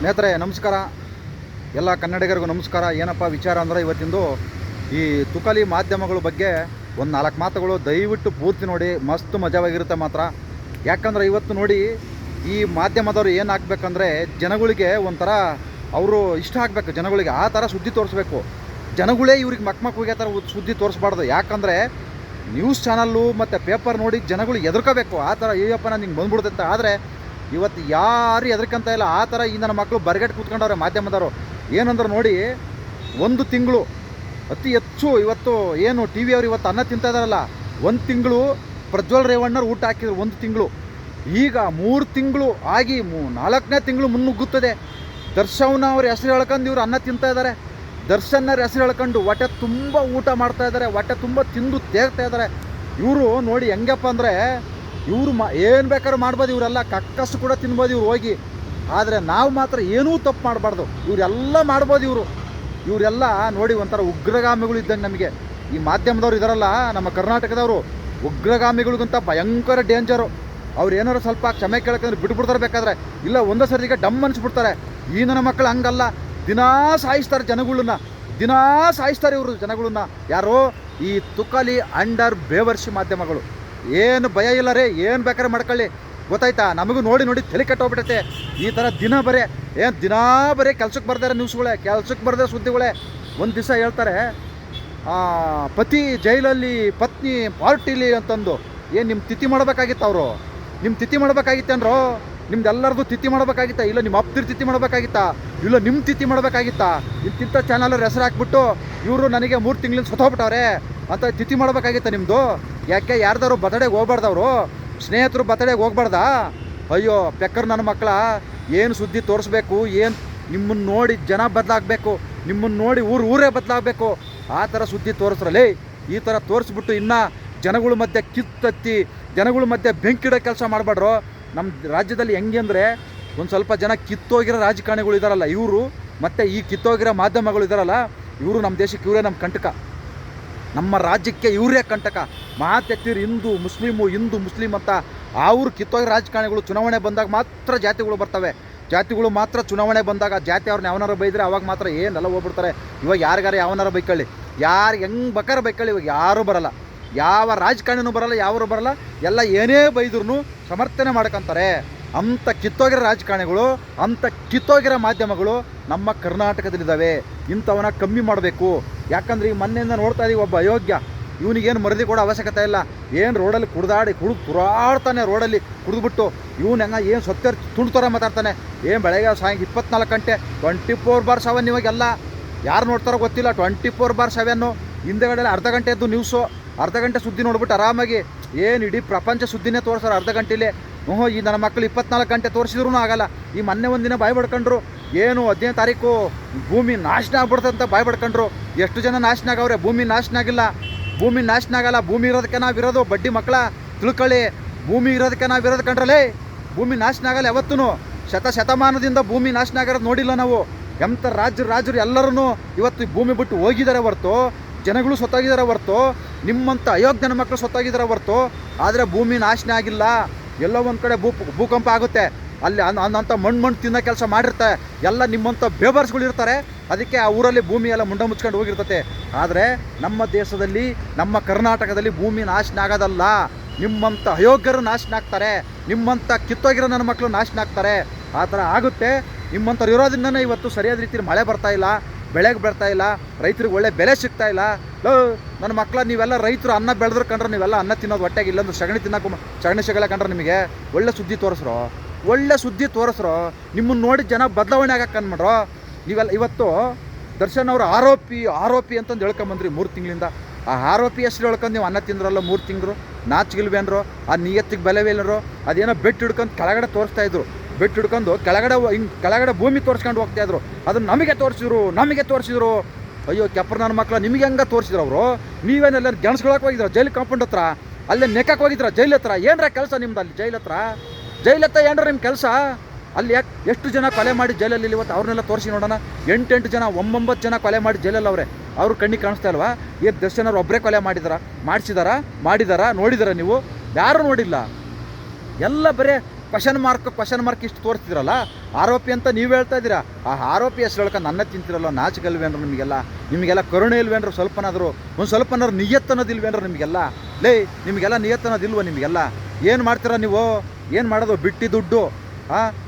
ಸ್ನೇಹಿತರೆ, ನಮಸ್ಕಾರ. ಎಲ್ಲ ಕನ್ನಡಿಗರಿಗೂ ನಮಸ್ಕಾರ. ಏನಪ್ಪ ವಿಚಾರ ಅಂದರೆ ಇವತ್ತಿಂದು ಈ ತುಕಲಿ ಮಾಧ್ಯಮಗಳ ಬಗ್ಗೆ ಒಂದು ನಾಲ್ಕು ಮಾತುಗಳು ದಯವಿಟ್ಟು ಪೂರ್ತಿ ನೋಡಿ, ಮಸ್ತ್ ಮಜವಾಗಿರುತ್ತೆ ಮಾತ್ರ. ಯಾಕಂದ್ರೆ ಇವತ್ತು ನೋಡಿ ಈ ಮಾಧ್ಯಮದವರು ಏನು ಹಾಕ್ಬೇಕಂದ್ರೆ ಜನಗಳಿಗೆ ಒಂಥರ ಅವರು ಇಷ್ಟ ಆಗಬೇಕು. ಜನಗಳಿಗೆ ಆ ಥರ ಸುದ್ದಿ ತೋರಿಸ್ಬೇಕು. ಜನಗಳೇ ಇವ್ರಿಗೆ ಮಕ್ ಮಕ್ ಹೋಗಿ ಆ ಥರ ಸುದ್ದಿ ತೋರಿಸ್ಬಾರ್ದು. ಯಾಕಂದರೆ ನ್ಯೂಸ್ ಚಾನಲ್ಲು ಮತ್ತು ಪೇಪರ್ ನೋಡಿ ಜನಗಳು ಎದುರ್ಕೋಬೇಕು. ಆ ಥರ ಅಯ್ಯಪ್ಪ ನಾನು ಹಿಂಗೆ ಬಂದ್ಬಿಡುತ್ತೆ. ಆದರೆ ಇವತ್ತು ಯಾರು ಎದರ್ಕಂತ ಇಲ್ಲ. ಆ ಥರ ಈ ನನ್ನ ಮಕ್ಕಳು ಬರ್ಗೆಟ್ ಕೂತ್ಕೊಂಡವ್ರೆ, ಮಾಧ್ಯಮದವರು. ಏನಂದ್ರೆ ನೋಡಿ, ಒಂದು ತಿಂಗಳು, ಅತಿ ಹೆಚ್ಚು ಇವತ್ತು ಏನು ಟಿ ವಿ ಅವ್ರು ಇವತ್ತು ಅನ್ನ ತಿಂತಾ ಇದಾರಲ್ಲ ಒಂದು ತಿಂಗಳು ಪ್ರಜ್ವಲ್ ರೇವಣ್ಣರು ಊಟ ಹಾಕಿದ್ರು, ಒಂದು ತಿಂಗಳು. ಈಗ ಮೂರು ತಿಂಗಳು ಆಗಿ ಮೂ ನಾಲ್ಕನೇ ತಿಂಗಳು ಮುನ್ನುಗ್ಗುತ್ತದೆ. ದರ್ಶನ ಅವ್ರ ಹೆಸರು ಹೇಳ್ಕೊಂಡು ಇವರು ಅನ್ನ ತಿಂತಾ ಇದ್ದಾರೆ ದರ್ಶನ್ನರ ಹೆಸರು ಹೇಳ್ಕೊಂಡು ಹೊಟ್ಟೆ ತುಂಬ ಊಟ ಮಾಡ್ತಾ ಇದ್ದಾರೆ ಹೊಟ್ಟೆ ತುಂಬ ತಿಂದು ತೇಗ್ತಾ ಇದ್ದಾರೆ ಇವರು ನೋಡಿ ಹೆಂಗಪ್ಪ ಅಂದರೆ ಇವರು ಮಾ ಏನು ಬೇಕಾದ್ರೂ ಮಾಡ್ಬೋದು, ಇವರೆಲ್ಲ ಕಕ್ಕಷ್ಟು ಕೂಡ ತಿನ್ಬೋದು ಇವ್ರು ಹೋಗಿ. ಆದರೆ ನಾವು ಮಾತ್ರ ಏನೂ ತಪ್ಪು ಮಾಡಬಾರ್ದು. ಇವರೆಲ್ಲ ಮಾಡ್ಬೋದು ಇವರು. ಇವರೆಲ್ಲ ನೋಡಿ ಒಂಥರ ಉಗ್ರಗಾಮಿಗಳು ಇದ್ದಂಗೆ ನಮಗೆ. ಈ ಮಾಧ್ಯಮದವ್ರು ಇದಾರಲ್ಲ, ನಮ್ಮ ಕರ್ನಾಟಕದವರು, ಉಗ್ರಗಾಮಿಗಳಿಗಿಂತ ಭಯಂಕರ ಡೇಂಜರು ಅವ್ರು ಏನಾರು ಸ್ವಲ್ಪ ಕ್ಷಮೆ ಕೇಳಕ್ಕಂದ್ರೆ ಬಿಟ್ಬಿಡ್ತಾರೆ ಬೇಕಾದ್ರೆ. ಇಲ್ಲ, ಒಂದೇ ಸರ್ತಿಗೆ ಡಮ್ ಅನಿಸ್ಬಿಡ್ತಾರೆ. ಈ ನನ್ನ ಮಕ್ಕಳು ಹಂಗಲ್ಲ. ದಿನಾ ಸಾಯಿಸ್ತಾರೆ ಜನಗಳನ್ನ ದಿನಾ ಸಾಯಿಸ್ತಾರೆ ಇವರು ಜನಗಳನ್ನ ಯಾರೋ ಈ ತುಕಲಿ ಅಂಡರ್ ಬೇವರ್ಷಿ ಮಾಧ್ಯಮಗಳು. ಏನು ಭಯ ಇಲ್ಲ ರೀ, ಏನು ಬೇಕಾದ್ರೆ ಮಾಡ್ಕೊಳ್ಳಿ. ಗೊತ್ತಾಯ್ತಾ? ನಮಗೂ ನೋಡಿ ನೋಡಿ ತಲೆ ಕೆಟ್ಟೋಗ್ಬಿಟ್ಟೈತೆ ಈ ಥರ ದಿನ ಬರೇ, ಏನು ದಿನಾ ಬರೀ ಕೆಲ್ಸಕ್ಕೆ ಬರ್ದಾರೆ ನ್ಯೂಸ್ಗಳೇ, ಕೆಲ್ಸಕ್ಕೆ ಬರ್ದ ಸುದ್ದಿಗಳೇ. ಒಂದು ದಿವಸ ಹೇಳ್ತಾರೆ ಪತಿ ಜೈಲಲ್ಲಿ ಪತ್ನಿ ಪಾರ್ಟಿಲಿ ಅಂತಂದು, ಏನು ನಿಮ್ಮ ತಿಥಿ ಮಾಡಬೇಕಾಗಿತ್ತು ಅವರು? ನಿಮ್ಮ ತಿಥಿ ಮಾಡ್ಬೇಕಾಗಿತ್ತೇನ್ರೋ ನಿಮ್ದು ನಿಮ್ದೆಲ್ಲರದು ತಿಥಿ ಮಾಡಬೇಕಾಗಿತ್ತಾ? ಇಲ್ಲ ನಿಮ್ಮ ಅಪ್ತಿರ್ ತಿಥಿ ಮಾಡಬೇಕಾಗಿತ್ತಾ? ಇಲ್ಲ ನಿಮ್ಮ ತಿಥಿ ಮಾಡ್ಬೇಕಾಗಿತ್ತಾ? ಇಂತಿಂಥ ಚಾನಲ್ ಹೆಸರು ಹಾಕ್ಬಿಟ್ಟು ಇವರು ನನಗೆ ಮೂರು ತಿಂಗಳಿಂದ ಸತ್ತೋಗ್ಬಿಟ್ಟವ್ರೆ. ಅಂತ ತಿಥಿ ಮಾಡಬೇಕಾಗಿತ್ತಾ ನಿಮ್ಮದು ಯಾಕೆ ಯಾರ್ದಾರು ಬರ್ತಡೆಗೆ ಹೋಗ್ಬಾರ್ದವ್ರು? ಸ್ನೇಹಿತರು ಬರ್ತಡೆಗೆ ಹೋಗ್ಬಾರ್ದಾ? ಅಯ್ಯೋ ಪೆಕ್ಕರ್ ನನ್ನ ಮಕ್ಕಳ ಏನು ಸುದ್ದಿ ತೋರಿಸ್ಬೇಕು, ಏನು ನಿಮ್ಮನ್ನು ನೋಡಿ ಜನ ಬದಲಾಗಬೇಕು ನಿಮ್ಮನ್ನು ನೋಡಿ ಊರು ಊರೇ ಬದಲಾಗಬೇಕು, ಆ ಥರ ಸುದ್ದಿ ತೋರಿಸ್ರಲ್ಲಿ ಈ ಥರ ತೋರಿಸ್ಬಿಟ್ಟು ಇನ್ನು ಜನಗಳ ಮಧ್ಯೆ ಕಿತ್ತತ್ತಿ, ಜನಗಳ ಮಧ್ಯೆ ಬೆಂಕಿಡೋ ಕೆಲಸ ಮಾಡಬೇಡ್ರು ನಮ್ಮ ರಾಜ್ಯದಲ್ಲಿ ಹೆಂಗೆ ಅಂದರೆ, ಒಂದು ಸ್ವಲ್ಪ ಜನ ಕಿತ್ತೋಗಿರೋ ರಾಜಕಾರಣಿಗಳು ಇದ್ದಾರಲ್ಲ ಇವರು, ಮತ್ತು ಈ ಕಿತ್ತೋಗಿರೋ ಮಾಧ್ಯಮಗಳು ಇದ್ದಾರಲ್ಲ ಇವರು ನಮ್ಮ ದೇಶಕ್ಕೆ ಇವರೇ ನಮ್ಮ ಕಂಟಕ. ನಮ್ಮ ರಾಜ್ಯಕ್ಕೆ ಇವರೇ ಕಂಟಕ. ಮಾತೆತ್ತಿರು ಹಿಂದೂ, ಮುಸ್ಲಿಮು, ಹಿಂದೂ ಮುಸ್ಲಿಂ ಅಂತ ಅವ್ರು ಕಿತ್ತೋಗಿ ರಾಜಕಾರಣಿಗಳು ಚುನಾವಣೆ ಬಂದಾಗ ಮಾತ್ರ ಜಾತಿಗಳು ಬರ್ತವೆ. ಜಾತಿಗಳು ಮಾತ್ರ ಚುನಾವಣೆ ಬಂದಾಗ ಜಾತಿ ಅವ್ರನ್ನ ಯಾವನಾರು ಬೈದರೆ ಅವಾಗ ಮಾತ್ರ ಏನೆಲ್ಲ ಹೋಗ್ಬಿಡ್ತಾರೆ. ಇವಾಗ ಯಾರಿಗಾರು ಯಾವನಾರು ಬೈಕೊಳ್ಳಿ. ಯಾರು ಹೆಂಗೆ ಬೇಕಾದ್ರೆ ಬೈಕಳ್ಳಿ ಇವಾಗ ಯಾರೂ ಬರಲ್ಲ. ಯಾವ ರಾಜಕಾರಣಿನೂ ಬರಲ್ಲ ಯಾರು ಬರಲ್ಲ. ಎಲ್ಲ ಏನೇ ಬೈದ್ರೂ ಸಮರ್ಥನೆ ಮಾಡ್ಕೊಂತಾರೆ. ಅಂಥ ಕಿತ್ತೋಗಿರೋ ರಾಜಕಾರಣಿಗಳು ಅಂಥ ಕಿತ್ತೋಗಿರೋ ಮಾಧ್ಯಮಗಳು ನಮ್ಮ ಕರ್ನಾಟಕದಲ್ಲಿದ್ದಾವೆ. ಇಂಥವನ್ನ ಕಮ್ಮಿ ಮಾಡಬೇಕು. ಯಾಕಂದ್ರೆ ಈ ಮೊನ್ನೆಯಿಂದ ನೋಡ್ತಾ ಇದೀವಿ ಒಬ್ಬ ಅಯೋಗ್ಯ. ಇವನಿಗೇನು ಮರದಿ ಕೊಡೋ ಅವಶ್ಯಕತೆ ಇಲ್ಲ. ಏನು ರೋಡಲ್ಲಿ ಕುಡ್ದಾಡಿ ಕುಡಿದು ತುರಾಡ್ತಾನೆ ರೋಡಲ್ಲಿ ಕುಡಿದ್ಬಿಟ್ಟು, ಇವನು ಹೆಂಗ ಏನು ಸತ್ಯ ತುಂಡು ಥರ ಮಾತಾಡ್ತಾನೆ. ಏನು ಬೆಳಗ್ಗೆ ಸಾಯಂಕಾಲ ಇಪ್ಪತ್ನಾಲ್ಕು ಗಂಟೆ ಟ್ವೆಂಟಿ ಫೋರ್ ಬಾರ್ ಸೆವೆನ್ ಇವಾಗೆಲ್ಲ ಯಾರು ನೋಡ್ತಾರೋ ಗೊತ್ತಿಲ್ಲ ಟ್ವೆಂಟಿ ಫೋರ್ ಬಾರ್ ಸೆವೆನ್ನು ಹಿಂದೆಗಡೆಯಲ್ಲಿ ಅರ್ಧ ಗಂಟೆದ್ದು ನ್ಯೂಸು ಅರ್ಧ ಗಂಟೆ ಸುದ್ದಿ ನೋಡ್ಬಿಟ್ಟು ಆರಾಮಾಗಿ ಏನು ಇಡೀ ಪ್ರಪಂಚ ಸುದ್ದಿನೇ ತೋರಿಸ್ತಾರೆ ಅರ್ಧ ಗಂಟೆಲಿ. ಹ್ಞೂ ಈ ನನ್ನ ಮಕ್ಕಳು ಇಪ್ಪತ್ನಾಲ್ಕು ಗಂಟೆ ತೋರಿಸಿದ್ರು ಆಗಲ್ಲ. ಈ ಮೊನ್ನೆ ಒಂದಿನ ಬಾಯ್ ಬಡ್ಕೊಂಡ್ರು ಏನು ಹದಿನೈದು ತಾರೀಕು ಭೂಮಿ ನಾಶನ ಆಗ್ಬಿಡ್ತಂತ ಬಾಯ್ ಬಡ್ಕೊಂಡ್ರು ಎಷ್ಟು ಜನ ನಾಶನ ಆಗವ್ರೆ? ಭೂಮಿ ನಾಶನ ಆಗಿಲ್ಲ. ಭೂಮಿ ನಾಶನ ಆಗಲ್ಲ ಭೂಮಿ ಇರೋದಕ್ಕೆ ನಾವು ಇರೋದು ಬಡ್ಡಿ ಮಕ್ಕಳ ತಿಳ್ಕೊಳ್ಳಿ. ಭೂಮಿ ಇರೋದಕ್ಕೆ ನಾವು ಇರೋದು ಕಂಡ್ರಲ್ಲೇ ಭೂಮಿ ನಾಶನ ಆಗಲ್ಲ ಯಾವತ್ತೂ ಶತ ಶತಮಾನದಿಂದ ಭೂಮಿ ನಾಶನ ಆಗಿರೋದು ನೋಡಿಲ್ಲ ನಾವು. ಎಂಥ ರಾಜ್ಯರು ರಾಜರು ಎಲ್ಲರೂ ಇವತ್ತು ಭೂಮಿ ಬಿಟ್ಟು ಹೋಗಿದ್ದಾರೆ ಹೊರ್ತು, ಜನಗಳು ಸೊತ್ತಾಗಿದ್ದಾರೆ ಹೊರ್ತು ನಿಮ್ಮಂಥ ಅಯೋಗ್ಯನ ಮಕ್ಕಳು ಸೊತ್ತಾಗಿದ್ದಾರೆ ಹೊರ್ತು, ಆದರೆ ಭೂಮಿ ನಾಶನ ಆಗಿಲ್ಲ. ಎಲ್ಲೋ ಒಂದು ಕಡೆ ಭೂ, ಭೂಕಂಪ ಆಗುತ್ತೆ. ಅಲ್ಲಿ ಅನ್- ಅನ್ನಂಥ ಮಣ್ಣು ಮಣ್ಣು ತಿನ್ನೋ ಕೆಲಸ ಮಾಡಿರ್ತಾರೆ. ಎಲ್ಲ ನಿಮ್ಮಂಥ ಬೇಬರ್ಸ್ಗಳು ಇರ್ತಾರೆ. ಅದಕ್ಕೆ ಆ ಊರಲ್ಲಿ ಭೂಮಿ ಎಲ್ಲ ಮುಂಡ ಮುಚ್ಕೊಂಡು ಹೋಗಿರ್ತತೆ. ಆದರೆ ನಮ್ಮ ದೇಶದಲ್ಲಿ, ನಮ್ಮ ಕರ್ನಾಟಕದಲ್ಲಿ ಭೂಮಿ ನಾಶನ ಆಗೋದಲ್ಲ. ನಿಮ್ಮಂಥ ಅಯೋಗ್ಯರು ನಾಶನ ಆಗ್ತಾರೆ. ನಿಮ್ಮಂಥ ಕಿತ್ತೋಗಿರೋ ನನ್ನ ಮಕ್ಕಳು ನಾಶನ ಆಗ್ತಾರೆ. ಆ ಥರ ಆಗುತ್ತೆ. ನಿಮ್ಮಂಥವ್ರು ಇರೋದ್ರಿಂದನೇ ಇವತ್ತು ಸರಿಯಾದ ರೀತಿಯಲ್ಲಿ ಮಳೆ ಬರ್ತಾ ಇಲ್ಲ, ಬೆಳೆಗೆ ಬರ್ತಾ ಇಲ್ಲ, ರೈತರಿಗೆ ಒಳ್ಳೆ ಬೆಲೆ ಸಿಗ್ತಾ ಇಲ್ಲ. ಲೋ, ನನ್ನ ಮಕ್ಕಳ ನೀವೆಲ್ಲ ರೈತರು ಅನ್ನ ಬೆಳೆದ್ರೆ ಕಂಡ್ರೆ ನೀವೆಲ್ಲ ಅನ್ನ ತಿನ್ನೋದು ಹೊಟ್ಟೆಗೆ ಇಲ್ಲಂದ್ರೆ ಸಗಣಿ ತಿನ್ನಕ್ಕೂ ಮ- ಸಗಣಿ ಸಿಗಲ್ಲ ಕಂಡ್ರೆ ನಿಮಗೆ ಒಳ್ಳೆ ಸುದ್ದಿ ತೋರಿಸ್ರು? ಒಳ್ಳೆ ಸುದ್ದಿ ತೋರಿಸ್ರು? ನಿಮ್ಮನ್ನು ನೋಡಿ ಜನ ಬದಲಾವಣೆ ಆಗಕ್ಕೆ ಅನ್ಮಾಡ್ರು ನೀವೆಲ್ಲ ಇವತ್ತು ದರ್ಶನ್ ಅವರು ಆರೋಪಿ ಆರೋಪಿ ಅಂತಂದು ಹೇಳ್ಕೊಂಬಂದ್ರಿ ಮೂರು ತಿಂಗಳಿಂದ. ಆ ಆರೋಪಿ ಹೆಸ್ರು ಹೇಳ್ಕೊಂಡು ನೀವು ಅನ್ನ ತಿಂದ್ರಲ್ಲ ಮೂರು ತಿಂಗಳು? ನಾಚಿಗಿಲ್ವೇನ್ರು? ಆ ನಿಯತ್ತಿಗೆ ಬೆಲೆವೇನರು ಅದೇನೋ ಬೆಟ್ಟು ಹಿಡ್ಕೊಂಡು ಕೆಳಗಡೆ ತೋರಿಸ್ತಾ ಇದ್ರು. ಬೆಟ್ಟು ಹಿಡ್ಕೊಂಡು ಕೆಳಗಡೆ ಹಿಂಗೆ ಕೆಳಗಡೆ ಭೂಮಿ ತೋರಿಸ್ಕೊಂಡು ಹೋಗ್ತಾ ಇದ್ರು. ಅದು ನಮಗೆ ತೋರಿಸಿದ್ರು ನಮಗೆ ತೋರಿಸಿದ್ರು. ಅಯ್ಯೋ ಕೆಪ್ಪರ್ ನನ್ನ ಮಕ್ಕಳ ನಿಮಗೆ ಹೆಂಗೆ ತೋರಿಸಿದ್ರು ಅವರು? ನೀವೇನೆಲ್ಲ ಗೆಣಸ್ಕೊಳಕ್ಕೆ ಹೋಗಿದ್ರ? ಜೈಲ್ ಕಾಂಪೌಂಡ್ ಹತ್ರ? ಅಲ್ಲೇ ನೆಕ್ಕಕ್ಕೆ ಹೋಗಿದ್ರ? ಜೈಲ್ ಹತ್ರ? ಏನರ ಕೆಲಸ ನಿಮ್ದು ಅಲ್ಲಿ? ಜೈಲ್ ಹತ್ರ? ಜೈಲ್ ಹತ್ರ ಏನರ ನಿಮ್ಮ ಕೆಲಸ? ಅಲ್ಲಿ ಯಾಕೆ ಎಷ್ಟು ಜನ ಕೊಲೆ ಮಾಡಿ ಜೈಲಲ್ಲಿ ಇವತ್ತು ಅವ್ರನ್ನೆಲ್ಲ ತೋರಿಸಿ ನೋಡೋಣ? ಎಂಟೆಂಟು ಜನ, ಒಂಬೊಂಬತ್ತು ಜನ ಕೊಲೆ ಮಾಡಿ ಜೈಲಲ್ಲಿ ಅವರೇ. ಅವ್ರ ಕಣ್ಣಿಗೆ ಕಾಣಿಸ್ತಾ ಇಲ್ವಾ? ಈ ದರ್ಶನವ್ರು ಒಬ್ಬರೇ ಕೊಲೆ ಮಾಡಿದಾರ, ಮಾಡಿಸಿದಾರ, ಮಾಡಿದಾರ, ನೋಡಿದಾರ ನೀವು? ಯಾರು ನೋಡಿಲ್ಲ. ಎಲ್ಲ ಬರೇ ಕ್ವಶನ್ ಮಾರ್ಕ್ ಕ್ವಶನ್ ಮಾರ್ಕ್ ಇಷ್ಟು ತೋರಿಸ್ತಿರಲ್ಲ ಆರೋಪಿ ಅಂತ ನೀವು ಹೇಳ್ತಾ ಇದ್ದೀರಾ? ಆ ಆರೋಪಿ ಹೆಸರು ಹೇಳ್ಕೊಂಡು ನನ್ನ ತಿಂತಿರಲ್ಲ, ನಾಚಿಕಲ್ವೇನ್ರು ನಿಮಗೆಲ್ಲ? ನಿಮಗೆಲ್ಲ ಕರುಣೆ ಇಲ್ವೇನ್ರು ಸ್ವಲ್ಪನಾದರೂ? ಒಂದು ಸ್ವಲ್ಪನಾದ್ರು ನಿಯತ್ತನ್ನೋದು ಇಲ್ವೇನ್ರು ನಿಮಗೆಲ್ಲ? ಲೇ, ನಿಮಗೆಲ್ಲ ನಿಯತ್ತನ್ನೋದಿಲ್ವ ನಿಮಗೆಲ್ಲ? ಏನು ಮಾಡ್ತೀರಾ ನೀವು? ಏನು ಮಾಡೋದು? ಬಿಟ್ಟಿ ದುಡ್ಡು?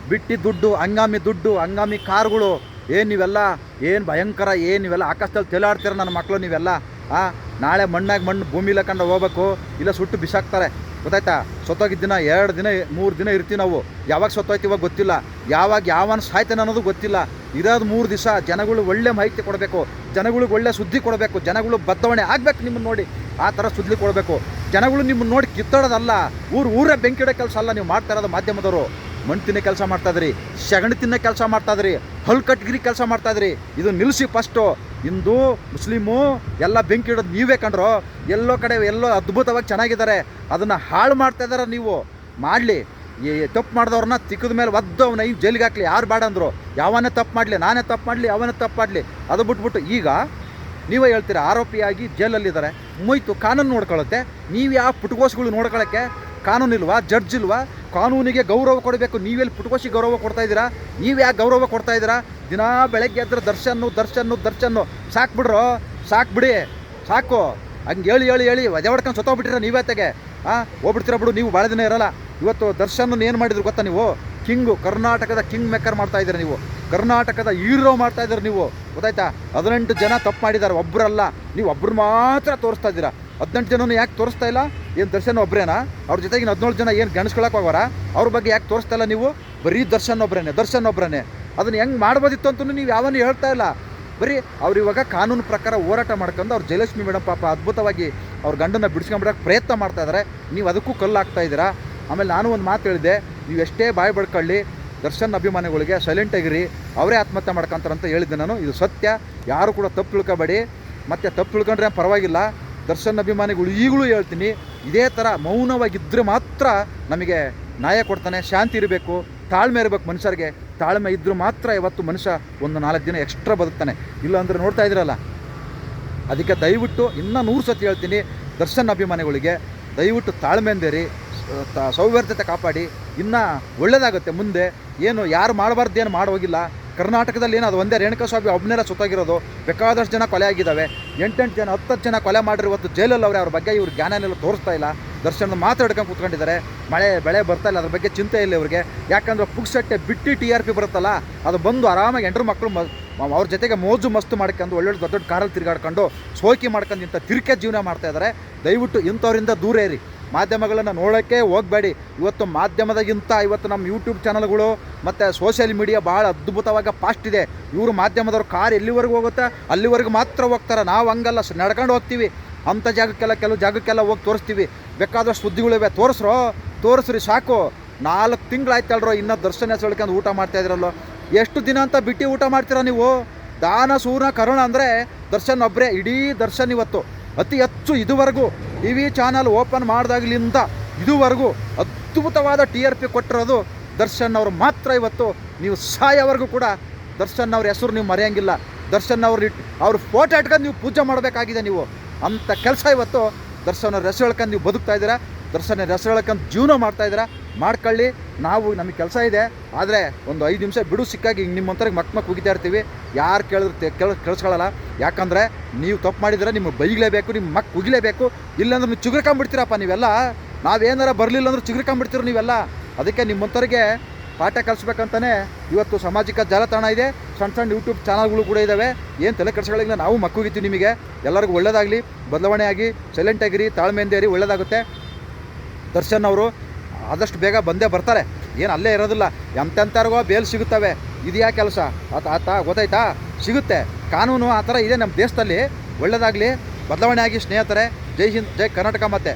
ಬಿಟ್ಟಿ ದುಡ್ಡು, ಹಂಗಾಮಿ ದುಡ್ಡು, ಹಂಗಾಮಿ ಕಾರ್ಗಳು, ಏನು ನೀವೆಲ್ಲ, ಏನು ಭಯಂಕರ, ಏನು ನೀವೆಲ್ಲ ಆಕಾಶದಲ್ಲಿ ತೇಲಾಡ್ತೀರ ನನ್ನ ಮಕ್ಕಳು ನೀವೆಲ್ಲ? ಆ, ನಾಳೆ ಮಣ್ಣಾಗ ಮಣ್ಣು ಭೂಮಿ ಕಂಡು ಹೋಗ್ಬೇಕು, ಇಲ್ಲ ಸುಟ್ಟು ಬಿಸಾಕ್ತಾರೆ. ಗೊತ್ತಾಯ್ತಾ? ಸತ್ತೋಗಿದ್ದ ದಿನ, ಎರಡು ದಿನ, ಮೂರು ದಿನ ಇರ್ತೀವಿ ನಾವು. ಯಾವಾಗ ಸೊತ್ತೋಯ್ತೀವ ಗೊತ್ತಿಲ್ಲ. ಯಾವಾಗ ಯಾವ ಸಾಯ್ತಾನೆ ಅನ್ನೋದು ಗೊತ್ತಿಲ್ಲ. ಇರೋದು ಮೂರು ದಿವಸ ಜನಗಳು ಒಳ್ಳೆ ಮಾಹಿತಿ ಕೊಡಬೇಕು. ಜನಗಳಿಗೆ ಒಳ್ಳೆ ಸುದ್ದಿ ಕೊಡಬೇಕು. ಜನಗಳು ಬದಲಾವಣೆ ಆಗ್ಬೇಕು ನಿಮ್ಮನ್ನು ನೋಡಿ. ಆ ಥರ ಸುದ್ದಿ ಕೊಡಬೇಕು. ಜನಗಳು ನಿಮ್ಮನ್ನು ನೋಡಿ ಕಿತ್ತಾಡೋದಲ್ಲ. ಊರು, ಊರೇ ಬೆಂಕಿಡೋ ಕೆಲಸ ಅಲ್ಲ. ನೀವು ಮಾಡ್ತಾ ಇರೋದು ಮಾಧ್ಯಮದವರು. ಮಣ್ಣು ತಿನ್ನೋ ಕೆಲಸ ಮಾಡ್ತಾ ಇದ್ರಿ, ಸಗಣಿ ತಿನ್ನೋ ಕೆಲಸ ಮಾಡ್ತಾ ಇದ್ರಿ ಹಲ್ ಕಟ್ಗಿರಿ ಕೆಲಸ ಮಾಡ್ತಾ ಇದ್ರಿ, ಇದು ನಿಲ್ಲಿಸಿ ಫಸ್ಟು ಹಿಂದೂ, ಮುಸ್ಲಿಮು, ಎಲ್ಲ ಬೆಂಕಿ ಇಡೋದು ನೀವೇ ಕಂಡ್ರೋ. ಎಲ್ಲೋ ಕಡೆ ಎಲ್ಲೋ ಅದ್ಭುತವಾಗಿ ಚೆನ್ನಾಗಿದ್ದಾರೆ. ಅದನ್ನು ಹಾಳು ಮಾಡ್ತಾ ಇದ್ದಾರೆ ನೀವು. ಮಾಡಲಿ. ತಪ್ಪು ಮಾಡಿದವ್ರನ್ನ ತಿಕ್ಕದ ಮೇಲೆ ಒದ್ದು ಅವನ ಈ ಜೈಲಿಗೆ ಹಾಕ್ಲಿ. ಯಾರು ಬೇಡ ಅಂದರು. ಯಾವನೇ ತಪ್ಪು ಮಾಡಲಿ, ನಾನೇ ತಪ್ಪು ಮಾಡಲಿ ಅವನೇ ತಪ್ಪು ಮಾಡಲಿ. ಅದು ಬಿಟ್ಬಿಟ್ಟು ಈಗ ನೀವೇ ಹೇಳ್ತೀರಾ, ಆರೋಪಿಯಾಗಿ ಜೈಲಲ್ಲಿದ್ದಾರೆ. ಮುಯ್ತು ಕಾನೂನು ನೋಡ್ಕೊಳ್ಳುತ್ತೆ. ನೀವು ಯಾವ ಪುಟಗೋಸ್ಗಳು ನೋಡ್ಕೊಳ್ಳೋಕ್ಕೆ ಕಾನೂನು ಇಲ್ವಾ? ಜಡ್ಜ್ ಇಲ್ವಾ? ಕಾನೂನಿಗೆ ಗೌರವ ಕೊಡಬೇಕು. ನೀವೆಲ್ಲಿ ಪುಟ್ಕೋಶಿ ಗೌರವ ಕೊಡ್ತಾ ಇದ್ದೀರಾ? ನೀವು ಯಾಕೆ ಗೌರವ ಕೊಡ್ತಾ ಇದ್ದೀರಾ? ದಿನಾ ಬೆಳಗ್ಗೆ ಎದ್ರೆ ದರ್ಶನ್ನು ದರ್ಶನ್ನು ದರ್ಶನ್ನು. ಸಾಕು ಸಾಕ್ಬಿಡಿ ಸಾಕು ಹಂಗೆ ಹೇಳಿ ಹೇಳಿ ಹೇಳಿ. ವಜೆ ಹೊಡ್ಕೊಂಡು ಸತ್ತೋಗ್ಬಿಟ್ಟಿರ ನೀವೇ ತೆಗೆ ಹಾಂ ಹೋಗ್ಬಿಡ್ತೀರ ಬಿಡು, ನೀವು ಭಾಳ ದಿನ ಇರಲ್ಲ. ಇವತ್ತು ದರ್ಶನ್ ಏನು ಮಾಡಿದ್ರು ಗೊತ್ತಾ ನೀವು? ಕಿಂಗು ಕರ್ನಾಟಕದ ಕಿಂಗ್ ಮೇಕರ್ ಮಾಡ್ತಾ ಇದ್ದೀರ ನೀವು? ಕರ್ನಾಟಕದ ಹೀರೋ ಮಾಡ್ತಾ ಇದ್ದೀರ ನೀವು? ಗೊತ್ತಾಯ್ತಾ? ಹದಿನೆಂಟು ಜನ ತಪ್ಪು ಮಾಡಿದ್ದಾರೆ ಒಬ್ಬರಲ್ಲ ನೀವು ಒಬ್ರು ಮಾತ್ರ ತೋರಿಸ್ತಾ ಇದ್ದೀರಾ. ಹದಿನೆಂಟು ಜನನು ಯಾಕೆ ತೋರಿಸ್ತಾ ಇಲ್ಲ? ಏನು ದರ್ಶನ್ ಒಬ್ಬರೇನಾ ಅವ್ರ ಜೊತೆಗೆ ಹದಿನೇಳು ಜನ ಏನು ಗಣಿಸ್ಕೊಳಕ್ಕೆ ಹೋಗೋರ ಅವ್ರ ಬಗ್ಗೆ ಯಾಕೆ ತೋರಿಸ್ತಾ ಇಲ್ಲ ನೀವು? ಬರೀ ದರ್ಶನ್ ಒಬ್ಬರೇನೆ ದರ್ಶನ್ ಒಬ್ಬರೇನೆ ಅದನ್ನು ಹೆಂಗೆ ಮಾಡ್ಬೋದಿತ್ತು ಅಂತಲೂ ನೀವು ಯಾವನ್ನೂ ಹೇಳ್ತಾ ಇಲ್ಲ. ಬರೀ ಅವ್ರು ಇವಾಗ ಕಾನೂನು ಪ್ರಕಾರ ಹೋರಾಟ ಮಾಡ್ಕೊಂಡು ಅವ್ರು ಜಯಲಕ್ಷ್ಮಿ ಮೇಡಮ್ ಪಾಪ ಅದ್ಭುತವಾಗಿ ಅವ್ರ ಗಂಡನ ಬಿಡಿಸ್ಕೊಂಬಿಡೋಕೆ ಪ್ರಯತ್ನ ಮಾಡ್ತಾ ಇದ್ದಾರೆ ನೀವು ಅದಕ್ಕೂ ಕಲ್ಲು ಹಾಕ್ತಾ ಇದ್ದೀರಾ? ಆಮೇಲೆ ನಾನು ಒಂದು ಮಾತು ಹೇಳಿದೆ ನೀವು ಎಷ್ಟೇ ಬಾಯಿ ಬಡ್ಕೊಳ್ಳಿ, ದರ್ಶನ್ ಅಭಿಮಾನಿಗಳಿಗೆ ಸೈಲೆಂಟ್ ಆಗಿರಿ, ಅವರೇ ಆತ್ಮಹತ್ಯೆ ಮಾಡ್ಕೊಂತಾರಂತ ಅಂತ ಹೇಳಿದ್ದೆ ನಾನು. ಇದು ಸತ್ಯ, ಯಾರು ಕೂಡ ತಪ್ಪು ತಿಳ್ಕೊಬೇಡಿ. ಮತ್ತು ತಪ್ಪು ತಿಳ್ಕೊಂಡ್ರೆ ಪರವಾಗಿಲ್ಲ. ದರ್ಶನ್ ಅಭಿಮಾನಿಗಳು ಈಗಲೂ ಹೇಳ್ತೀನಿ, ಇದೇ ಥರ ಮೌನವಾಗಿದ್ದರೆ ಮಾತ್ರ ನಮಗೆ ನ್ಯಾಯ ಕೊಡ್ತಾನೆ, ಶಾಂತಿ ಇರಬೇಕು, ತಾಳ್ಮೆ ಇರಬೇಕು ಮನುಷ್ಯರಿಗೆ. ತಾಳ್ಮೆ ಇದ್ದರೂ ಮಾತ್ರ ಇವತ್ತು ಮನುಷ್ಯ ಒಂದು ನಾಲ್ಕು ದಿನ ಎಕ್ಸ್ಟ್ರಾ ಬದುಕ್ತಾನೆ. ಇಲ್ಲ ಅಂದರೆ ನೋಡ್ತಾ ಇದ್ದೀರಲ್ಲ? ಅದಕ್ಕೆ ದಯವಿಟ್ಟು ಇನ್ನೂ ನೂರು ಸತಿ ಹೇಳ್ತೀನಿ, ದರ್ಶನ್ ಅಭಿಮಾನಿಗಳಿಗೆ ದಯವಿಟ್ಟು ತಾಳ್ಮೆ ಅಂದೇರಿ ಸೌಹಾರ್ದತೆ ಕಾಪಾಡಿ, ಇನ್ನೂ ಒಳ್ಳೆಯದಾಗುತ್ತೆ ಮುಂದೆ. ಏನು ಯಾರು ಮಾಡಬಾರ್ದು ಏನು ಮಾಡೋಗಿಲ್ಲ. ಕರ್ನಾಟಕದಲ್ಲಿ ಏನು ಅದು ಒಂದೇ ರೇಣುಕಾಸ್ವಾಮಿ ಒಬ್ಬನೆಲ್ಲ ಸುತ್ತಾಗಿರೋದು ಬೇಕಾದಷ್ಟು ಜನ ಕೊಲೆ ಆಗಿದ್ದಾವೆ ಎಂಟೆಂಟು ಜನ, ಹತ್ತತ್ತು ಜನ ಕೊಲೆ ಮಾಡಿರೋ ಇವತ್ತು ಜೈಲಲ್ಲಿ ಅವರೇ ಅವ್ರ ಬಗ್ಗೆ ಇವ್ರ ಜ್ಞಾನನೆಲ್ಲ ತೋರಿಸ್ತಾ ಇಲ್ಲ. ದರ್ಶನದ ಮಾತಾಡ್ಕೊಂಡು ಕೂತ್ಕೊಂಡಿದ್ದಾರೆ. ಮಳೆ, ಬೆಳೆ ಬರ್ತಾ ಇಲ್ಲ, ಅದ್ರ ಬಗ್ಗೆ ಚಿಂತೆ ಇಲ್ಲ ಇವ್ರಿಗೆ. ಯಾಕಂದ್ರೆ ಪುಕ್ಸಟ್ಟೆ ಬಿಟ್ಟು ಟಿ ಆರ್ ಪಿ ಬರುತ್ತಲ್ಲ, ಅದು ಬಂದು ಆರಾಮಾಗಿ ಎಂಟ್ರು ಮಕ್ಕಳು ಅವ್ರ ಜೊತೆಗೆ ಮೋಜು ಮಸ್ತು ಮಾಡ್ಕೊಂಡು, ಒಳ್ಳೊಳ್ಳೆ ದೊಡ್ಡ ದೊಡ್ಡ ಕಾರಲ್ಲಿ ತಿರುಗಾಡ್ಕೊಂಡು, ಸೋಕಿ ಮಾಡ್ಕೊಂಡು ಇಂಥ ತಿರುಕೆ ಜೀವನ ಮಾಡ್ತಾ ಇದ್ದಾರೆ. ದಯವಿಟ್ಟು ಇಂಥವರಿಂದ ದೂರ ಇರಿ. ಮಾಧ್ಯಮಗಳನ್ನು ನೋಡೋಕ್ಕೆ ಹೋಗಬೇಡಿ. ಇವತ್ತು ಮಾಧ್ಯಮದಗಿಂತ ಇವತ್ತು ನಮ್ಮ ಯೂಟ್ಯೂಬ್ ಚಾನಲ್ಗಳು ಮತ್ತು ಸೋಷಿಯಲ್ ಮೀಡಿಯಾ ಭಾಳ ಅದ್ಭುತವಾಗಿ ಫಾಸ್ಟ್ ಇದೆ. ಇವರು ಮಾಧ್ಯಮದವ್ರು ಕಾರ್ ಎಲ್ಲಿವರೆಗೂ ಹೋಗುತ್ತೆ? ಅಲ್ಲಿವರೆಗೂ ಮಾತ್ರ ಹೋಗ್ತಾರೆ. ನಾವು ಹಂಗಲ್ಲ. ನಡ್ಕೊಂಡು ಹೋಗ್ತೀವಿ. ಅಂಥ ಜಾಗಕ್ಕೆಲ್ಲ ಕೆಲವು ಜಾಗಕ್ಕೆಲ್ಲ ಹೋಗಿ ತೋರಿಸ್ತೀವಿ. ಬೇಕಾದಷ್ಟು ಸುದ್ದಿಗಳಿವೆ. ತೋರಿಸ್ರೋ? ತೋರಿಸ್ರಿ ಸಾಕು. ನಾಲ್ಕು ತಿಂಗಳಾಯ್ತಲ್ರೋ ಇನ್ನೂ ದರ್ಶನ ಹೆಸಳ್ಕೊಂಡು ಊಟ ಮಾಡ್ತಾ ಇದ್ರಲ್ಲೋ ಎಷ್ಟು ದಿನ ಅಂತ ಬಿಟ್ಟು ಊಟ ಮಾಡ್ತೀರಾ ನೀವು? ದಾನ ಸೂರ್ಣ ಕರುಣ ಅಂದರೆ ದರ್ಶನ್ ಒಬ್ಬರೇ ಇಡೀ ದರ್ಶನ್ ಇವತ್ತು. ಅತಿ ಹೆಚ್ಚು ಇದುವರೆಗೂ. ಟಿ ವಿ ಚಾನಲ್ ಓಪನ್ ಮಾಡಿದಾಗಲಿಂದ ಇದುವರೆಗೂ ಅದ್ಭುತವಾದ ಟಿ ಆರ್ ಪಿ ಕೊಟ್ಟಿರೋದು ದರ್ಶನ್ ಅವರು ಮಾತ್ರ. ಇವತ್ತು ನೀವು ಸಾಯೋವರೆಗೂ ಕೂಡ ದರ್ಶನ್ ಅವ್ರ ಹೆಸರು ನೀವು ಮರೆಯಂಗಿಲ್ಲ. ದರ್ಶನ್ ಅವ್ರ ಅವ್ರ ಫೋಟೋ ಇಟ್ಕೊಂಡು ನೀವು ಪೂಜೆ ಮಾಡಬೇಕಾಗಿದೆ ನೀವು. ಅಂಥ ಕೆಲಸ ಇವತ್ತು ದರ್ಶನ್ ಅವ್ರ ಹೆಸರು ಹೇಳ್ಕೊಂಡು ನೀವು ಬದುಕ್ತಾ ಇದ್ದೀರಾ? ದರ್ಶನ ಹೆಸರು ಹೇಳ್ಕೊಂಡು ಜೀವನ ಮಾಡ್ತಾ ಇದ್ದೀರಾ? ಮಾಡ್ಕೊಳ್ಳಿ. ನಾವು ನಮಗೆ ಕೆಲಸ ಇದೆ. ಆದರೆ ಒಂದು ಐದು ನಿಮಿಷ ಬಿಡು ಸಿಕ್ಕಾಗಿ ಹಿಂಗೆ ನಿಮ್ಮಂಥರಿಗೆ ಮಕ್ ಮಕ್ ಉಗಿತಾ ಇರ್ತೀವಿ. ಯಾರು ಕೇಳಿದ್ರು ಕೇಳ ಕೇಳಿಸ್ಕೊಳ್ಳಲ್ಲ ಯಾಕಂದರೆ ನೀವು ತಪ್ಪು ಮಾಡಿದರೆ ನಿಮಗೆ ಬೈಗಲೇಬೇಕು ನಿಮ್ಮ ಮಕ್ ಉಗಿಲೇಬೇಕು. ಇಲ್ಲಾಂದ್ರೆ ನೀವು ಚಿಗುರ್ಕೊಂಬಿಡ್ತೀರಪ್ಪ ನೀವೆಲ್ಲ. ನಾವೇನಾರ ಬರಲಿಲ್ಲ ಅಂದ್ರೆ ಚಿಗುರ್ಕೊಂಬಿಡ್ತೀರ ನೀವೆಲ್ಲ. ಅದಕ್ಕೆ ನಿಮ್ಮಂಥವ್ರಿಗೆ ಪಾಠ ಕಲಿಸ್ಬೇಕಂತಲೇ ಇವತ್ತು ಸಾಮಾಜಿಕ ಜಾಲತಾಣ ಇದೆ. ಸಣ್ಣ ಸಣ್ಣ ಯೂಟ್ಯೂಬ್ ಚಾನಲ್ಗಳು ಕೂಡ ಇದ್ದಾವೆ ಏನು ತಲೆ ಕೆಡಿಸ್ಕೊಳ್ಳಿಲ್ಲ ನಾವು ಮಕ್ಕುಗಿತ್ತೀವಿ ನಿಮಗೆ. ಎಲ್ಲರಿಗೂ ಒಳ್ಳೆಯದಾಗಲಿ ಬದಲಾವಣೆ ಆಗಿ. ಸೈಲೆಂಟ್ ಆಗಿರಿ. ತಾಳ್ಮೆಯಿಂದ ಇರಿ. ಒಳ್ಳೇದಾಗುತ್ತೆ. ದರ್ಶನ್ ಅವರು ಆದಷ್ಟು ಬೇಗ ಬಂದೇ ಬರ್ತಾರೆ. ಏನು ಅಲ್ಲೇ ಇರೋದಿಲ್ಲ. ಎಂತೆಂಥವ್ರಿಗೋ ಬೇಲ್ ಸಿಗುತ್ತವೆ. ಇದೆಯಾ ಕೆಲಸ? ಆತ ಆತ, ಗೊತ್ತಾಯ್ತಾ? ಸಿಗುತ್ತೆ. ಕಾನೂನು ಆ ಥರ ಇದೆ ನಮ್ಮ ದೇಶದಲ್ಲಿ. ಒಳ್ಳೆಯದಾಗಲಿ ಬದಲಾವಣೆ ಆಗಿ ಸ್ನೇಹಿತರೆ. ಜೈ ಹಿಂದ್, ಜೈ ಕರ್ನಾಟಕ ಮತ್ತೆ.